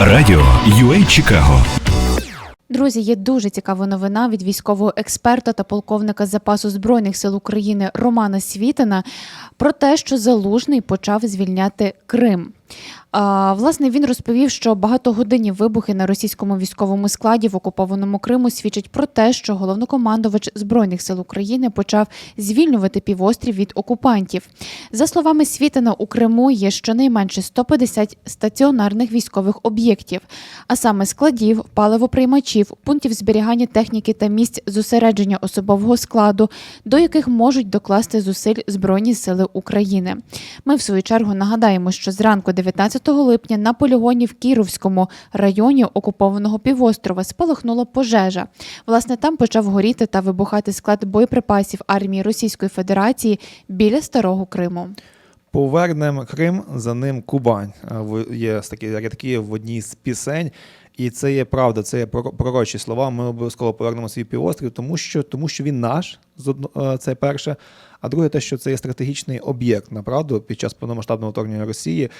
Радіо UA Чикаго Друзі, є дуже цікава новина від військового експерта та полковника запасу збройних сил України Романа Світина про те, що Залужний почав звільняти Крим. Власне, він розповів, що багатогодинні вибухи на російському військовому складі в окупованому Криму свідчать про те, що головнокомандувач збройних сил України почав звільнювати півострів від окупантів. За словами Світина, у Криму є щонайменше 150 стаціонарних військових об'єктів, а саме складів, паливоприймачів, пунктів зберігання техніки та місць зосередження особового складу, до яких можуть докласти зусиль Збройні сили України. Ми, в свою чергу, нагадаємо, що зранку 19 липня на полігоні в Кіровському районі окупованого півострова спалахнула пожежа. Власне, там почав горіти та вибухати склад боєприпасів армії Російської Федерації біля старого Криму. Повернемо Крим, за ним Кубань. Є такі рядки в одній з пісень. І це є правда, це є проро- пророчі слова. Ми обов'язково повернемо свій півострів, тому що, тому що він наш, е, це перше. А друге, те, що це є стратегічний об'єкт, направду, під час повномасштабного вторгнення Росії.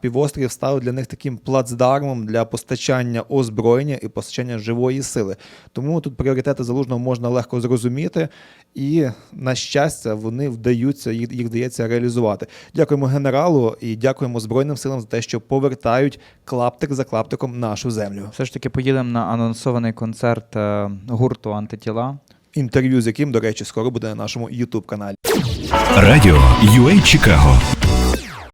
Півострів став для них таким плацдармом для постачання озброєння і постачання живої сили. Тому тут пріоритети залужного можна легко зрозуміти, і на щастя, вони вдаються, їх, їх вдається реалізувати. Дякуємо генералу і дякуємо Збройним силам за те, що повертають клаптик за клаптиком нашу землю. Все ж таки поїдемо на анонсований концерт е, гурту Антитіла. Інтерв'ю з яким, до речі, скоро буде на нашому youtube каналі. Радіо UA Чикаго